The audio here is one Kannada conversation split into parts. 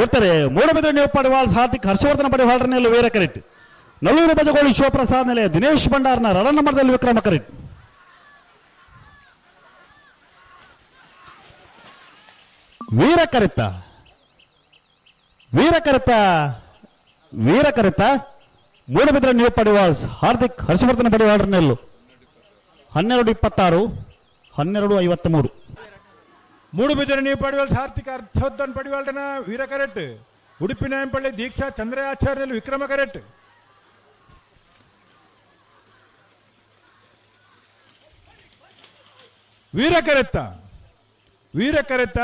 ಬಿಡ್ತಾರೆ ಮೂಡಬಿದ್ರೆ ನೀವು ಪಡಿವಾಳ್ ಸಾರ್ಥಿಕ್ ಹರ್ಷವರ್ಧನ ಪಡಿವಾಳರನೆಲ್ಲ ವೀರ ಕರೆಟ್ ನಲ್ಲೂರು ಬಜಗೋಳಿ ಶಿವಪ್ರಸಾದ್ ನೆಲೆ ದಿನೇಶ್ ಭಂಡಾರ್ನ ರಣ ನಂಬರ್ದಲ್ಲಿ ವಿಕ್ರಮ ಕರೆಟ್ ವೀರ ಕರೆತ ವೀರ ಕರೆತ ವೀರ ಕರೆತ ಮೂಡಬಿದ್ರೆ ನೀವು ಪಡಿವಾಳ್ಸ್ ಹಾರ್ದಿಕ್ ಹರ್ಷವರ್ಧನ ಪಡಿವಾಳರನೆಲ್ಲು ಹನ್ನೆರಡು ಇಪ್ಪತ್ತಾರು, ಹನ್ನೆರಡು ಐವತ್ತ ಮೂರು ಮೂಡುಬಿದಿರೆ ನೀವು ಪಡೆಯುವಲ್ ಸಾರ್ಥಿಕ ಅರ್ಥೋದ್ದನ್ ಪಡೆಯುವಲ್ಟನ ವೀರ ಕರೆಟ್ ಉಡುಪಿ ನಾಯಂಪಳ್ಳಿ ದೀಕ್ಷಾ ಚಂದ್ರ ಆಚಾರ್ಯಲು ವಿಕ್ರಮ ಕರೆಟ್ ವೀರ ಕರೆತ್ತ ವೀರ ಕರೆತ್ತ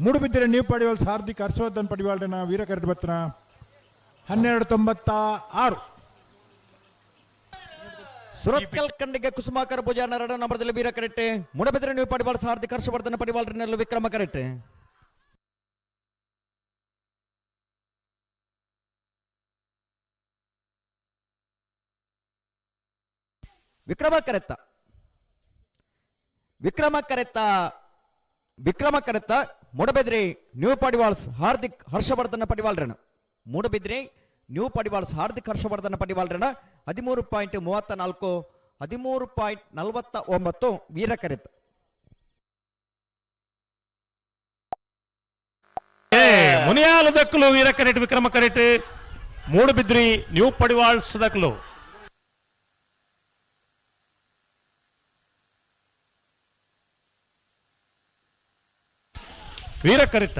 ಮೂಡುಬಿದ್ದರೆ ನೀವು ಪಡೆಯುವಲ್ ಸಾರ್ಥಿಕ ಹರ್ಷವರ್ಧನ್ ನಾ ವೀರ ಕರೆಟ್ ಬತ್ತನ ಹನ್ನೆರಡು ತೊಂಬತ್ತ ಆರು ಸುರತ್ಕಲ್ ಕಂಡಿಗೆ ಕುಸುಮಾಕರ ಪೂಜಾ ನರಡ ನಂಬರದಲ್ಲಿ ವೀರ ಕರೆಟ್ಟೆ. ಮುಡಬೆದ್ರೆ ನೀವು ಪಡಿವಾಳ ಸಾರ್ಥಿಕ ಹರ್ಷವರ್ಧನ ಪಡಿವಾಳರನ್ನೆಲ್ಲ ವಿಕ್ರಮ ಕರೆಟ್ಟೆ. ವಿಕ್ರಮ ಕರೆತ್ತ. ವಿಕ್ರಮ ಕರೆತ್ತ. ವಿಕ್ರಮ ಕರೆತ್ತ. ಮೂಡಬೆದ್ರಿ ನ್ಯೂ ಪಡಿವಾಳ್ಸ್ ಹಾರ್ದಿಕ್ ಹರ್ಷವರ್ಧನ ಪಡಿವಾಳ್ರಣ ಮೂಡಬಿದ್ರಿ ನ್ಯೂ ಪಡಿವಾಲ್ಸ್ ಹಾರ್ದಿಕ್ ಹರ್ಷವರ್ಧನ ಪಡಿವಾಳ್ರಣ ಹದಿಮೂರು ಪಾಯಿಂಟ್ ಮೂವತ್ತ ನಾಲ್ಕು, ಹದಿಮೂರು ಪಾಯಿಂಟ್ ನಲವತ್ತ ಒಂಬತ್ತು ವೀರ ಕರೆತ್ತ ಏ, ಮುನಿಯಾಲು ದಕ್ಕಲು ವೀರ ಕರೆಟ್ ವಿಕ್ರಮ ಕರೆಟ್ ಮೂಡುಬಿದ್ರಿ ನ್ಯೂ ಪಡಿವಾಳ್ಸ್ ದಕ್ಕಲು ವೀರ ಕರಿತ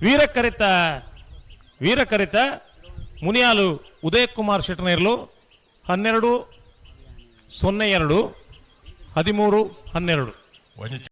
ವೀರ ಕರಿತ ವೀರ మునియాలు ಮುನಿಯಾಲು కుమార్ ಶೆಟ್ನರ್ಲು ಹನ್ನೆರಡು ಸೊನ್ನೆ ಎರಡು ಹದಿಮೂರು ಹನ್ನೆರಡು.